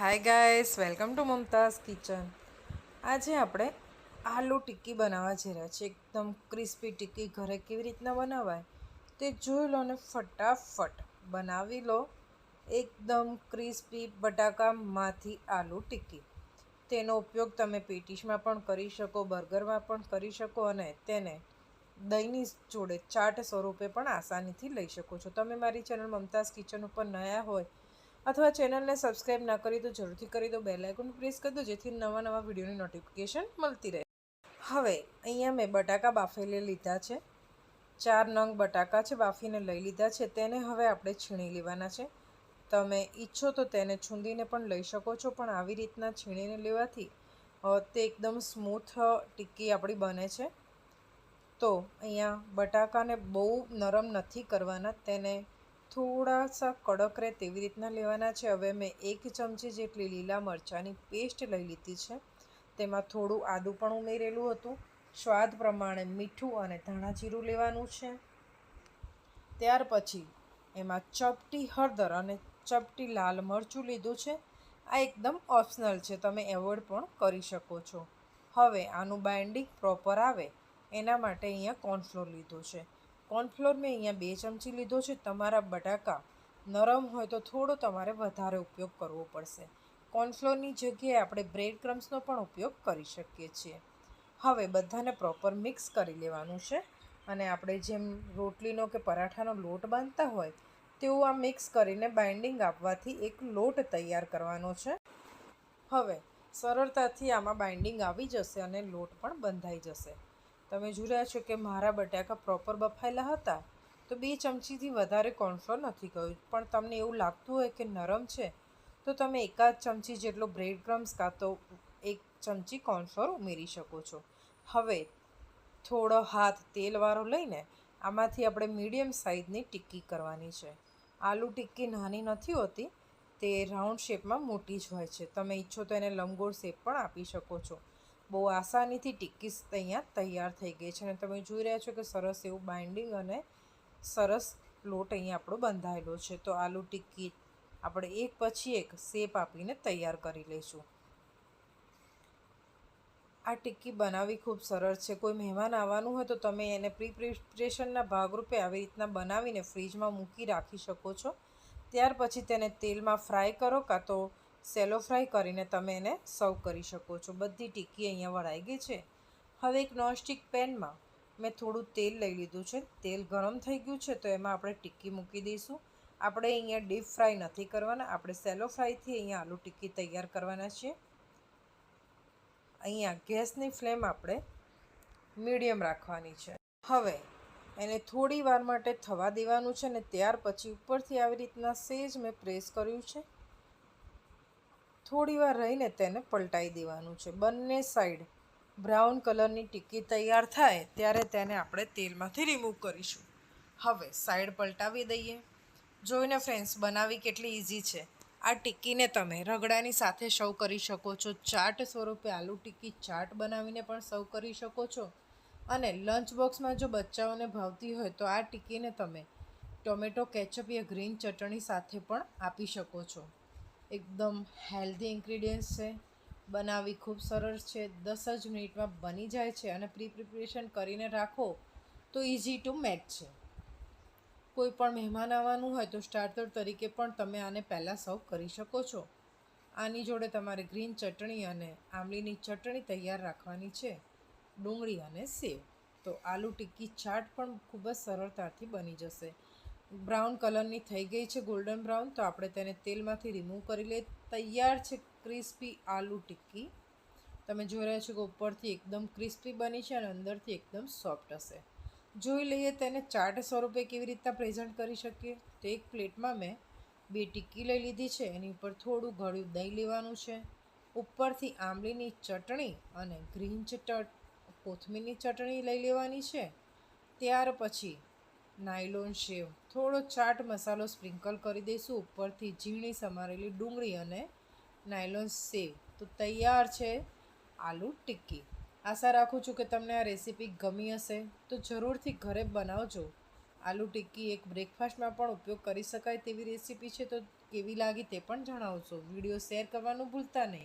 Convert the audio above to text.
Hi guys welcome to Mumtaz kitchen આજે આપણે આલુ ટિક્કી બનાવવા જઈ રહ્યા છીએ. એકદમ ક્રિસ્પી ટિક્કી ઘરે કેવી રીતના બનાવાય તે જોઈ લો ને ફટાફટ બનાવી લો એકદમ ક્રિસ્પી બટાકામાંથી આલુ ટિક્કી. તેનો ઉપયોગ તમે પેટીશમાં પણ કરી શકો, બર્ગરમાં પણ કરી શકો અને તેને દહીંની જોડે ચાટ સ્વરૂપે પણ આસાનીથી લઈ શકો છો. તમે મારી ચેનલ મમતાઝ કિચન ઉપર નયા હોય અથવા ચેનલને સબસ્ક્રાઇબ ના કરી તો જરૂરથી કરી દો. બેલ આઇકોન પ્રેસ કરી દો, જેથી નવા નવા વિડીયોની નોટિફિકેશન મળતી રહે. હવે, અહીંયા મેં બટાકા બાફેલે લીધા છે. ચાર નંગ બટાકા છે બાફીને લઈ લીધા છે. તેને હવે આપણે છીણી લેવાના છે. તમે ઈચ્છો તો તેને છૂંદીને પણ લઈ શકો છો, પણ આવી રીતના છીણીને લેવાથી તે એકદમ સ્મૂથ ટિક્કી આપણી બને છે. તો અહીંયા બટાકાને બહુ નરમ નથી કરવાના. તેને થોડા સા કડક રહે તેવી રીતના લેવાના છે. હવે મેં એક ચમચી જેટલી લીલા મરચાંની પેસ્ટ લઈ લીધી છે. તેમાં થોડું આદું પણ ઉમેરેલું હતું. સ્વાદ પ્રમાણે મીઠું અને ધાણા જીરું લેવાનું છે. ત્યાર પછી એમાં ચપટી હળદર અને ચપટી લાલ મરચું લીધું છે. આ એકદમ ઓપ્શનલ છે. તમે એવોર્ડ પણ કરી શકો છો. હવે આનું બાઇન્ડિંગ પ્રોપર આવે. એના માટે અહીંયા કોર્નફ્લોર લીધો છે. કોર્નફ્લોર મેં અહીંયા બે ચમચી લીધો છે. તમારા બટાકા નરમ હોય તો થોડો તમારે વધારે ઉપયોગ કરવો પડશે. કોર્નફ્લોરની જગ્યાએ આપણે બ્રેડ ક્રમ્સનો પણ ઉપયોગ કરી શકીએ છીએ. હવે બધાને પ્રોપર મિક્સ કરી લેવાનું છે અને આપણે જેમ રોટલીનો કે પરાઠાનો લોટ બાંધતા હોય તેવું આ મિક્સ કરીને બાઇન્ડિંગ આપવાથી એક લોટ તૈયાર કરવાનો છે. હવે સરળતાથી આમાં બાઇન્ડિંગ આવી જશે અને લોટ પણ બંધાઈ જશે. તમે રહ્યા છો કે મારા બટાકા પ્રોપર બફાયેલા હતા? તો બે ચમચીથી વધારે કોર્નફ્લોર નથી ગયું. પણ તમને એવું લાગતું હોય કે નરમ છે, તો તમે એકાદ ચમચી જેટલો બ્રેડ ક્રમ્સ કાં તો એક ચમચી કોર્નફ્લોર ઉમેરી શકો છો. હવે, થોડો હાથ તેલવાળો લઈને આમાંથી આપણે મીડિયમ સાઇઝની ટિક્કી કરવાની છે. આલુ ટિક્કી નાની નથી હોતી, તે રાઉન્ડ શેપમાં મોટી જ હોય છે. તમે ઈચ્છો તો એને લંબગોળ શેપ પણ આપી શકો છો. બહુ આસાનીથી ટિક્કી અહીંયા તૈયાર થઈ ગઈ છે. અને તમે જોઈ રહ્યા છો કે સરસ એવું બાઇન્ડિંગ અને સરસ લોટ અહીંયા આપણો બંધાયેલો છે. તો આલુ ટિક્કી આપણે એક પછી એક શેપ આપીને તૈયાર કરી લઈશું. આ ટિક્કી બનાવવી ખૂબ સરળ છે. કોઈ મહેમાન આવવાનું હોય તો તમે એને પ્રી પ્રિપરેશનના ભાગરૂપે આવી રીતના બનાવીને ફ્રીજમાં મૂકી રાખી શકો છો. ત્યાર પછી તેને તેલમાં ફ્રાય કરો કાં તો સેલો ફ્રાય કરીને તમે એને સર્વ કરી શકો છો. બધી ટીકી અહીંયા વળાઈ ગઈ છે. હવે એક નોનસ્ટિક પેનમાં મેં થોડું તેલ લઈ લીધું છે. તેલ ગરમ થઈ ગયું છે તો એમાં આપણે ટીકી મૂકી દઈશું. આપણે અહીંયા ડીપ ફ્રાય નથી કરવાના. આપણે સેલો ફ્રાયથી અહીંયા આલુ ટીકી તૈયાર કરવાના છીએ. અહીંયા ગેસની ફ્લેમ આપણે મીડિયમ રાખવાની છે. હવે એને થોડી વાર માટે થવા દેવાનું છે ને ત્યાર પછી ઉપરથી આવી રીતના સેજ મેં પ્રેસ કર્યું છે. થોડી વાર રહીને તેને પલટાઈ દેવાનું છે. બંને સાઈડ બ્રાઉન કલરની ટિક્કી તૈયાર થાય ત્યારે તેને આપણે તેલમાંથી રિમૂવ કરીશું. હવે સાઈડ પલટાવી દઈએ. જોઈને ફ્રેન્ડ્સ બનાવવી કેટલી ઇઝી છે. આ ટિક્કીને તમે રગડાની સાથે સર્વ કરી શકો છો. ચાટ સ્વરૂપે આલુ ટિક્કી ચાટ બનાવીને પણ સર્વ કરી શકો છો. અને લંચ બોક્સમાં જો બચ્ચાઓને ભાવતી હોય તો આ ટિક્કીને તમે ટોમેટો, કેચઅપ યા ગ્રીન ચટણી સાથે પણ આપી શકો છો. એકદમ હેલ્ધી ઇન્ગ્રીડિયન્ટ્સ છે. બનાવવી ખૂબ સરળ છે. દસ જ મિનિટમાં બની જાય છે અને પ્રી પ્રિપરેશન કરીને રાખો તો ઇઝી ટુ મેક છે. કોઈ પણ મહેમાન આવવાનું હોય તો સ્ટાર્ટર તરીકે પણ તમે આને પહેલાં સર્વ કરી શકો છો. આની જોડે તમારે ગ્રીન ચટણી અને આંબલીની ચટણી તૈયાર રાખવાની છે. ડુંગળી અને સેવ. તો આલુ ટિક્કી ચાટ પણ ખૂબ જ સરળતાથી બની જશે. બ્રાઉન કલરની થઈ ગઈ છે, ગોલ્ડન બ્રાઉન. તો આપણે તેને તેલમાંથી રિમૂવ કરી લઈએ. તૈયાર છે ક્રિસ્પી આલુ ટિક્કી. તમે જોઈ રહ્યા છો કે ઉપરથી એકદમ ક્રિસ્પી બની છે અને અંદરથી એકદમ સોફ્ટ હશે. જોઈ લઈએ તેને ચાટ સ્વરૂપે કેવી રીતના પ્રેઝન્ટ કરી શકીએ. તો એક પ્લેટમાં મેં બે ટિક્કી લઈ લીધી છે. એની ઉપર થોડું ગળ્યું દહીં લેવાનું છે. ઉપરથી આંબલીની ચટણી અને ગ્રીન ચટ, કોથમીરની ચટણી લઈ લેવાની છે. ત્યાર પછી નાયલોન શેવ. થોડો ચાટ મસાલો સ્પ્રિંકલ કરી દઈશું. ઉપરથી ઝીણી સમારેલી ડુંગળી અને નાયલોન સેવ તો તૈયાર છે આલુ ટિક્કી. આશા રાખું છું કે તમને આ રેસીપી ગમી હશે. તો જરૂરથી ઘરે બનાવજો. આલુ ટિક્કી એક બ્રેકફાસ્ટમાં પણ ઉપયોગ કરી શકાય તેવી રેસીપી છે. તો કેવી લાગી તે પણ જણાવશો વીડિયો શેર કરવાનું ભૂલતા નહીં.